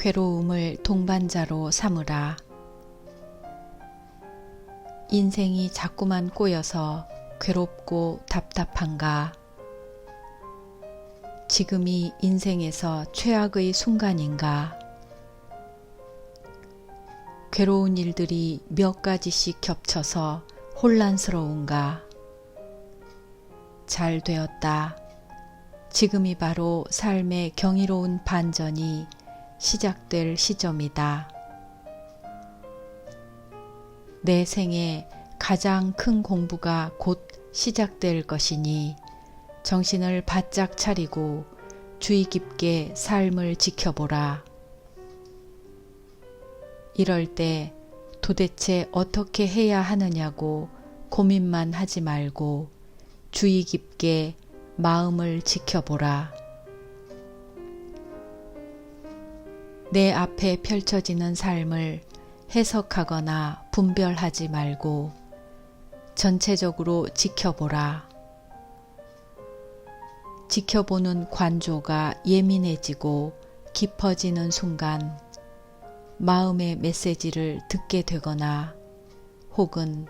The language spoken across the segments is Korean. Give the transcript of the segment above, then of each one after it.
괴로움을 동반자로 삼으라. 인생이 자꾸만 꼬여서 괴롭고 답답한가? 지금이 인생에서 최악의 순간인가? 괴로운 일들이 몇 가지씩 겹쳐서 혼란스러운가? 잘 되었다. 지금이 바로 삶의 경이로운 반전이 시작될 시점이다. 내 생에 가장 큰 공부가 곧 시작될 것이니 정신을 바짝 차리고 주의 깊게 삶을 지켜보라. 이럴 때 도대체 어떻게 해야 하느냐고 고민만 하지 말고 주의 깊게 마음을 지켜보라. 내 앞에 펼쳐지는 삶을 해석하거나 분별하지 말고 전체적으로 지켜보라. 지켜보는 관조가 예민해지고 깊어지는 순간 마음의 메시지를 듣게 되거나 혹은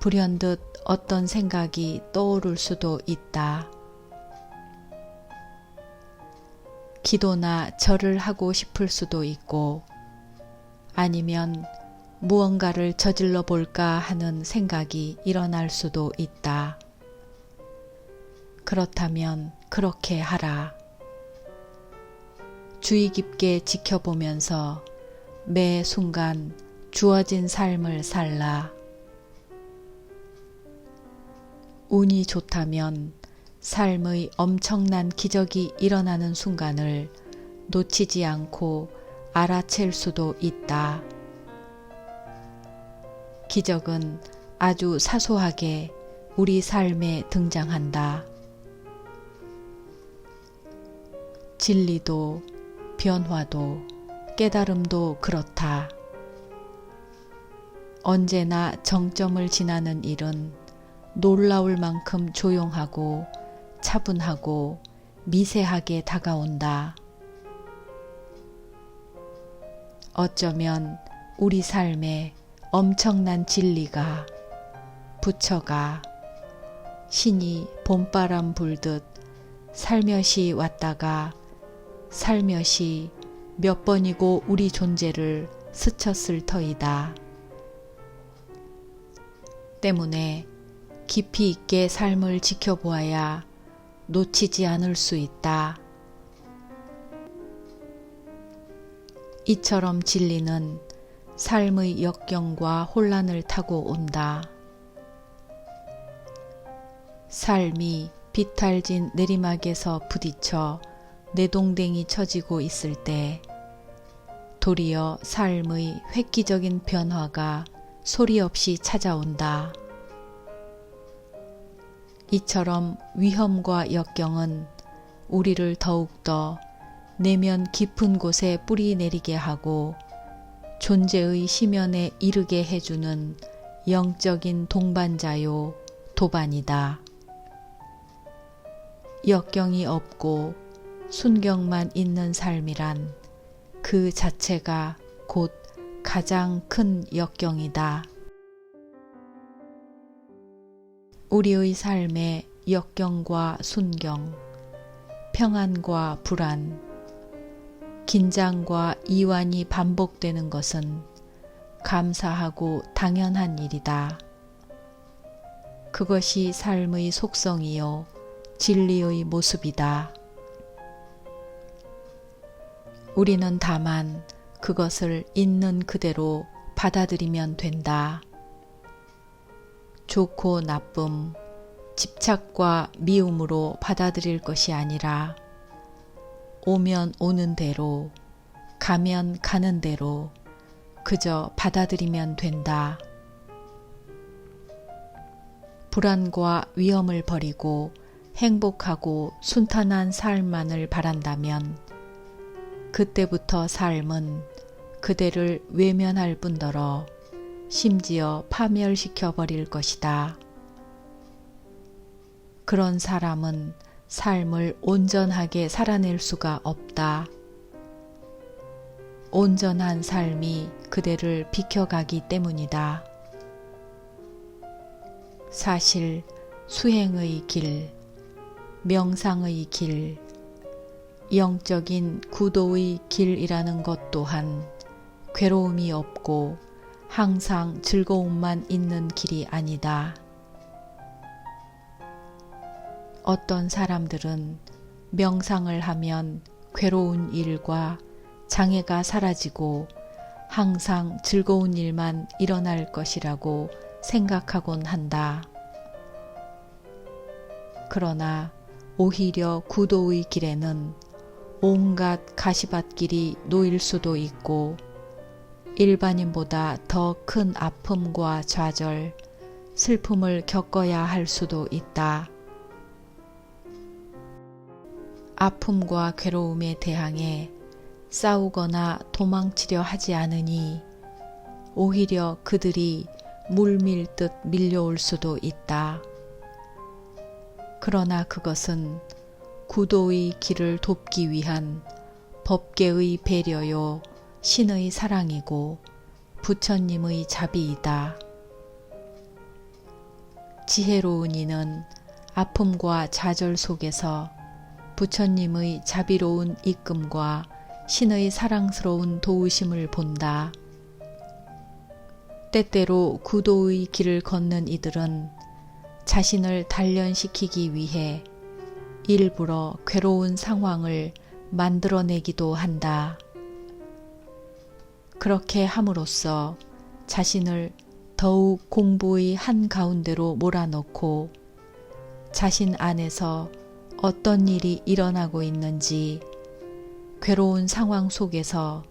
불현듯 어떤 생각이 떠오를 수도 있다. 기도나 절을 하고 싶을 수도 있고 아니면 무언가를 저질러 볼까 하는 생각이 일어날 수도 있다. 그렇다면 그렇게 하라. 주의 깊게 지켜보면서 매 순간 주어진 삶을 살라. 운이 좋다면 삶의 엄청난 기적이 일어나는 순간을 놓치지 않고 알아챌 수도 있다. 기적은 아주 사소하게 우리 삶에 등장한다. 진리도 변화도 깨달음도 그렇다. 언제나 정점을 지나는 일은 놀라울 만큼 조용하고 차분하고 미세하게 다가온다. 어쩌면 우리 삶에 엄청난 진리가 부처가 신이 봄바람 불듯 살며시 왔다가 살며시 몇 번이고 우리 존재를 스쳤을 터이다. 때문에 깊이 있게 삶을 지켜보아야 놓치지 않을 수 있다. 이처럼 진리는 삶의 역경과 혼란을 타고 온다. 삶이 비탈진 내리막에서 부딪혀 내동댕이 쳐지고 있을 때 도리어 삶의 획기적인 변화가 소리 없이 찾아온다. 이처럼 위험과 역경은 우리를 더욱더 내면 깊은 곳에 뿌리 내리게 하고 존재의 심연에 이르게 해주는 영적인 동반자요 도반이다. 역경이 없고 순경만 있는 삶이란 그 자체가 곧 가장 큰 역경이다. 우리의 삶의 역경과 순경, 평안과 불안, 긴장과 이완이 반복되는 것은 감사하고 당연한 일이다. 그것이 삶의 속성이요, 진리의 모습이다. 우리는 다만 그것을 있는 그대로 받아들이면 된다. 좋고 나쁨, 집착과 미움으로 받아들일 것이 아니라 오면 오는 대로, 가면 가는 대로 그저 받아들이면 된다. 불안과 위험을 버리고 행복하고 순탄한 삶만을 바란다면 그때부터 삶은 그대를 외면할 뿐더러 심지어 파멸시켜 버릴 것이다. 그런 사람은 삶을 온전하게 살아낼 수가 없다. 온전한 삶이 그대를 비켜가기 때문이다. 사실 수행의 길, 명상의 길, 영적인 구도의 길이라는 것 또한 괴로움이 없고 항상 즐거움만 있는 길이 아니다. 어떤 사람들은 명상을 하면 괴로운 일과 장애가 사라지고 항상 즐거운 일만 일어날 것이라고 생각하곤 한다. 그러나 오히려 구도의 길에는 온갖 가시밭길이 놓일 수도 있고 일반인보다 더 큰 아픔과 좌절, 슬픔을 겪어야 할 수도 있다. 아픔과 괴로움에 대항해 싸우거나 도망치려 하지 않으니 오히려 그들이 물밀듯 밀려올 수도 있다. 그러나 그것은 구도의 길을 돕기 위한 법계의 배려요, 신의 사랑이고 부처님의 자비이다. 지혜로운 이는 아픔과 좌절 속에서 부처님의 자비로운 이끔과 신의 사랑스러운 도우심을 본다. 때때로 구도의 길을 걷는 이들은 자신을 단련시키기 위해 일부러 괴로운 상황을 만들어내기도 한다. 그렇게 함으로써 자신을 더욱 공부의 한 가운데로 몰아넣고 자신 안에서 어떤 일이 일어나고 있는지 괴로운 상황 속에서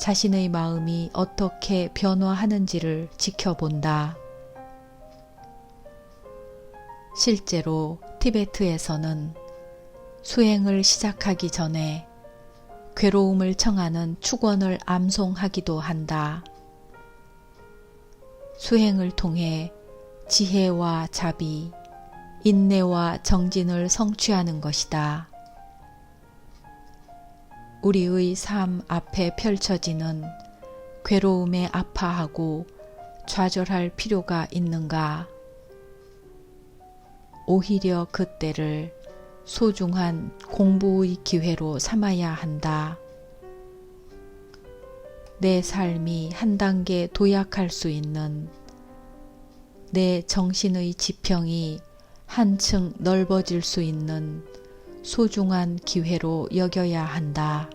자신의 마음이 어떻게 변화하는지를 지켜본다. 실제로 티베트에서는 수행을 시작하기 전에 괴로움을 청하는 축원을 암송하기도 한다. 수행을 통해 지혜와 자비, 인내와 정진을 성취하는 것이다. 우리의 삶 앞에 펼쳐지는 괴로움에 아파하고 좌절할 필요가 있는가? 오히려 그때를 소중한 공부의 기회로 삼아야 한다. 내 삶이 한 단계 도약할 수 있는 내 정신의 지평이 한층 넓어질 수 있는 소중한 기회로 여겨야 한다.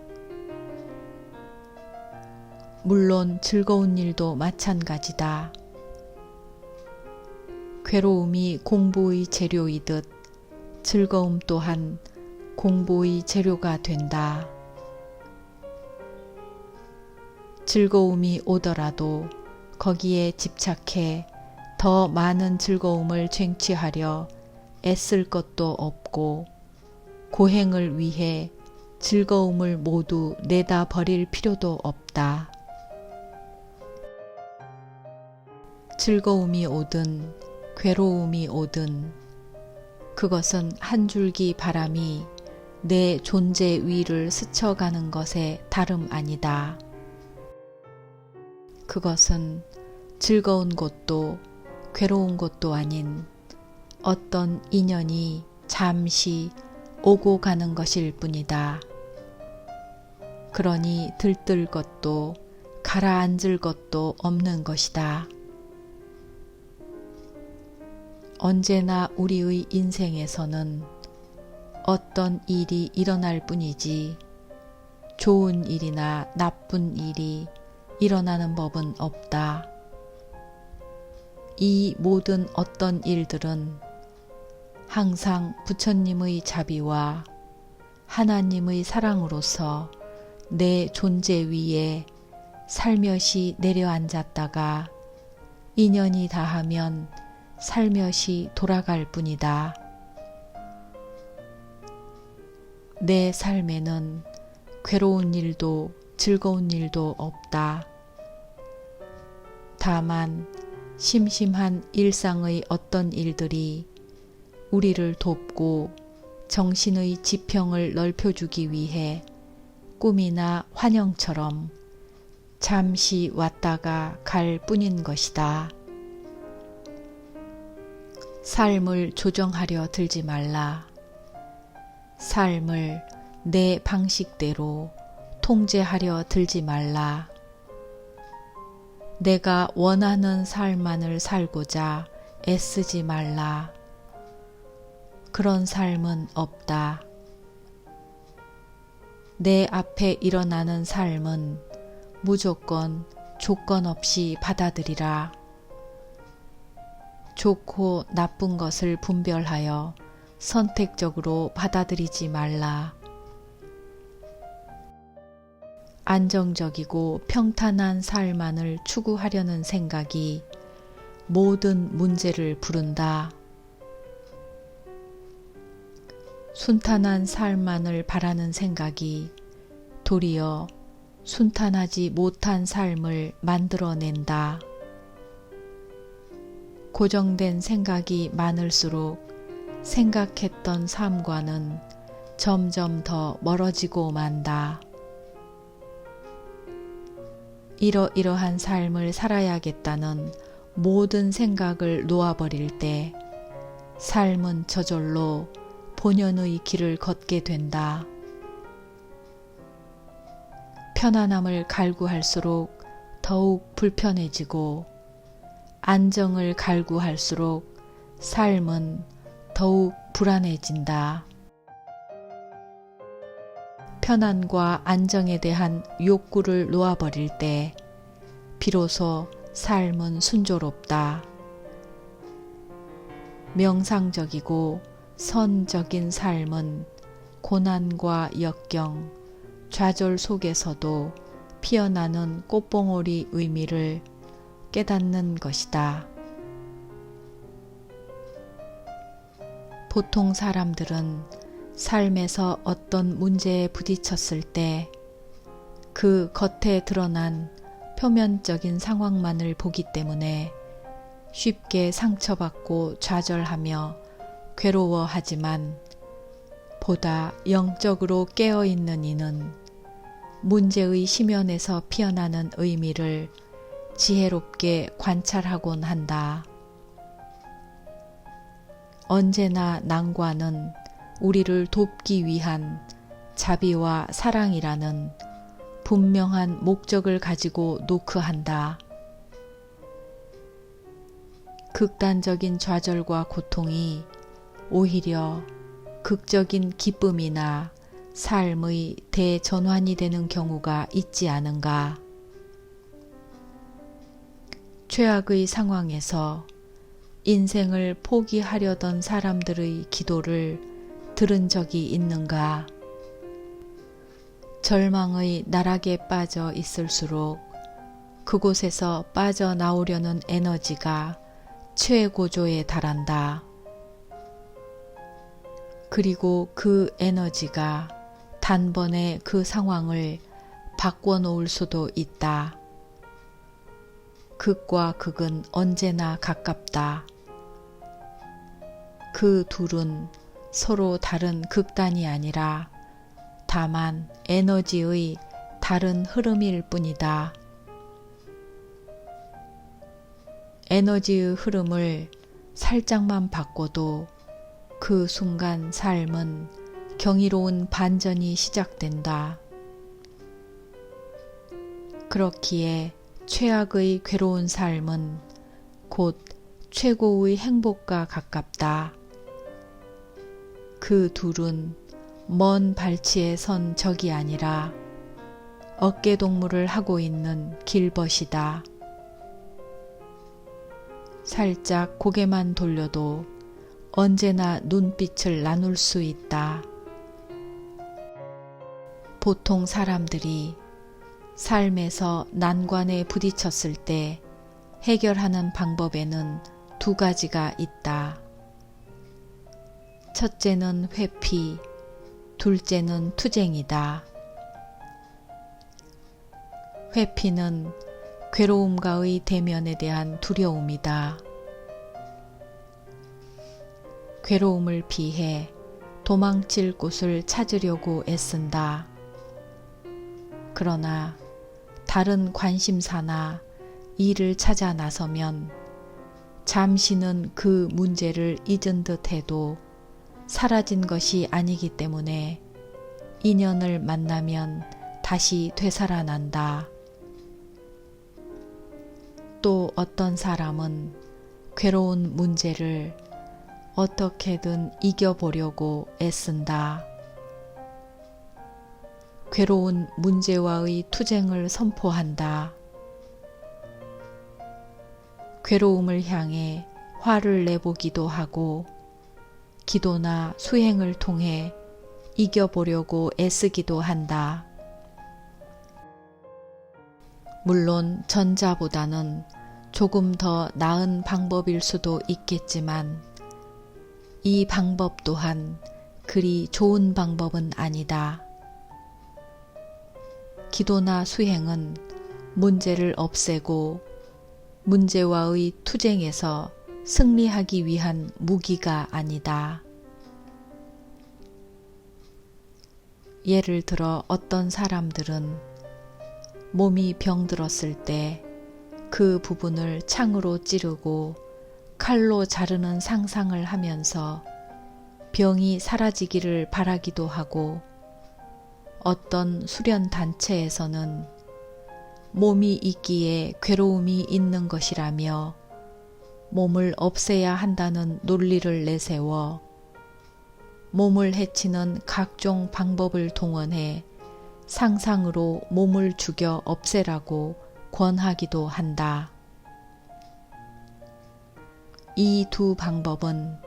물론 즐거운 일도 마찬가지다. 괴로움이 공부의 재료이듯 즐거움 또한 공부의 재료가 된다. 즐거움이 오더라도 거기에 집착해 더 많은 즐거움을 쟁취하려 애쓸 것도 없고 고행을 위해 즐거움을 모두 내다 버릴 필요도 없다. 즐거움이 오든 괴로움이 오든 그것은 한 줄기 바람이 내 존재 위를 스쳐가는 것에 다름 아니다. 그것은 즐거운 것도 괴로운 것도 아닌 어떤 인연이 잠시 오고 가는 것일 뿐이다. 그러니 들뜰 것도 가라앉을 것도 없는 것이다. 언제나 우리의 인생에서는 어떤 일이 일어날 뿐이지 좋은 일이나 나쁜 일이 일어나는 법은 없다. 이 모든 어떤 일들은 항상 부처님의 자비와 하나님의 사랑으로서 내 존재 위에 살며시 내려앉았다가 인연이 다하면 살며시 돌아갈 뿐이다. 내 삶에는 괴로운 일도 즐거운 일도 없다. 다만 심심한 일상의 어떤 일들이 우리를 돕고 정신의 지평을 넓혀주기 위해 꿈이나 환영처럼 잠시 왔다가 갈 뿐인 것이다. 삶을 조정하려 들지 말라. 삶을 내 방식대로 통제하려 들지 말라. 내가 원하는 삶만을 살고자 애쓰지 말라. 그런 삶은 없다. 내 앞에 일어나는 삶은 무조건 조건 없이 받아들이라. 좋고 나쁜 것을 분별하여 선택적으로 받아들이지 말라. 안정적이고 평탄한 삶만을 추구하려는 생각이 모든 문제를 부른다. 순탄한 삶만을 바라는 생각이 도리어 순탄하지 못한 삶을 만들어낸다. 고정된 생각이 많을수록 생각했던 삶과는 점점 더 멀어지고 만다. 이러이러한 삶을 살아야겠다는 모든 생각을 놓아버릴 때 삶은 저절로 본연의 길을 걷게 된다. 편안함을 갈구할수록 더욱 불편해지고 안정을 갈구할수록 삶은 더욱 불안해진다. 편안과 안정에 대한 욕구를 놓아버릴 때 비로소 삶은 순조롭다. 명상적이고 선적인 삶은 고난과 역경, 좌절 속에서도 피어나는 꽃봉오리 의미를 깨닫는 것이다. 보통 사람들은 삶에서 어떤 문제에 부딪혔을 때 그 겉에 드러난 표면적인 상황만을 보기 때문에 쉽게 상처받고 좌절하며 괴로워하지만 보다 영적으로 깨어있는 이는 문제의 심연에서 피어나는 의미를 지혜롭게 관찰하곤 한다. 언제나 난관은 우리를 돕기 위한 자비와 사랑이라는 분명한 목적을 가지고 노크한다. 극단적인 좌절과 고통이 오히려 극적인 기쁨이나 삶의 대전환이 되는 경우가 있지 않은가. 최악의 상황에서 인생을 포기하려던 사람들의 기도를 들은 적이 있는가? 절망의 나락에 빠져 있을수록 그곳에서 빠져나오려는 에너지가 최고조에 달한다. 그리고 그 에너지가 단번에 그 상황을 바꿔 놓을 수도 있다. 극과 극은 언제나 가깝다. 그 둘은 서로 다른 극단이 아니라 다만 에너지의 다른 흐름일 뿐이다. 에너지의 흐름을 살짝만 바꿔도 그 순간 삶은 경이로운 반전이 시작된다. 그렇기에 최악의 괴로운 삶은 곧 최고의 행복과 가깝다. 그 둘은 먼 발치에 선 적이 아니라 어깨 동무를 하고 있는 길벗이다. 살짝 고개만 돌려도 언제나 눈빛을 나눌 수 있다. 보통 사람들이 삶에서 난관에 부딪혔을 때 해결하는 방법에는 두 가지가 있다. 첫째는 회피, 둘째는 투쟁이다. 회피는 괴로움과의 대면에 대한 두려움이다. 괴로움을 피해 도망칠 곳을 찾으려고 애쓴다. 그러나 다른 관심사나 일을 찾아 나서면 잠시는 그 문제를 잊은 듯 해도 사라진 것이 아니기 때문에 인연을 만나면 다시 되살아난다. 또 어떤 사람은 괴로운 문제를 어떻게든 이겨보려고 애쓴다. 괴로운 문제와의 투쟁을 선포한다. 괴로움을 향해 화를 내보기도 하고 기도나 수행을 통해 이겨보려고 애쓰기도 한다. 물론 전자보다는 조금 더 나은 방법일 수도 있겠지만 이 방법 또한 그리 좋은 방법은 아니다. 기도나 수행은 문제를 없애고 문제와의 투쟁에서 승리하기 위한 무기가 아니다. 예를 들어 어떤 사람들은 몸이 병들었을 때 그 부분을 창으로 찌르고 칼로 자르는 상상을 하면서 병이 사라지기를 바라기도 하고 어떤 수련 단체에서는 몸이 있기에 괴로움이 있는 것이라며 몸을 없애야 한다는 논리를 내세워 몸을 해치는 각종 방법을 동원해 상상으로 몸을 죽여 없애라고 권하기도 한다. 이 두 방법은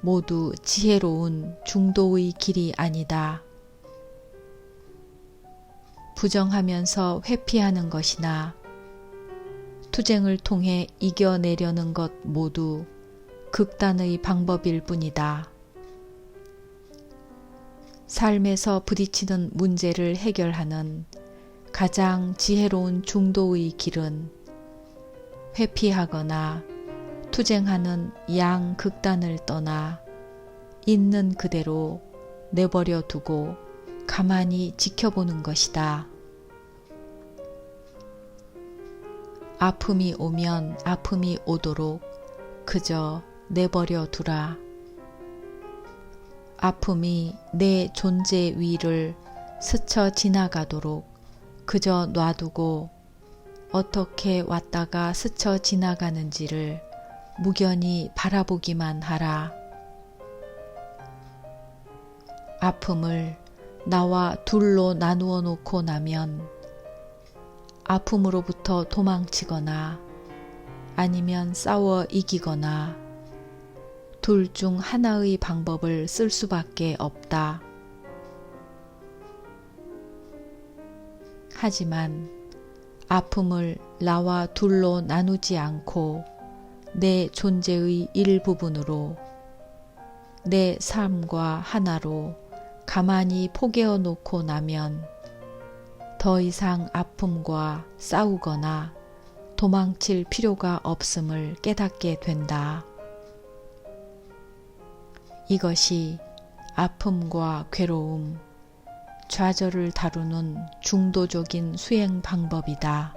모두 지혜로운 중도의 길이 아니다. 부정하면서 회피하는 것이나 투쟁을 통해 이겨내려는 것 모두 극단의 방법일 뿐이다. 삶에서 부딪히는 문제를 해결하는 가장 지혜로운 중도의 길은 회피하거나 투쟁하는 양 극단을 떠나 있는 그대로 내버려 두고 가만히 지켜보는 것이다. 아픔이 오면 아픔이 오도록 그저 내버려 두라. 아픔이 내 존재 위를 스쳐 지나가도록 그저 놔두고 어떻게 왔다가 스쳐 지나가는지를 무견히 바라보기만 하라. 아픔을 나와 둘로 나누어 놓고 나면 아픔으로부터 도망치거나 아니면 싸워 이기거나 둘 중 하나의 방법을 쓸 수밖에 없다. 하지만 아픔을 나와 둘로 나누지 않고 내 존재의 일부분으로 내 삶과 하나로 가만히 포개어 놓고 나면 더 이상 아픔과 싸우거나 도망칠 필요가 없음을 깨닫게 된다. 이것이 아픔과 괴로움, 좌절을 다루는 중도적인 수행 방법이다.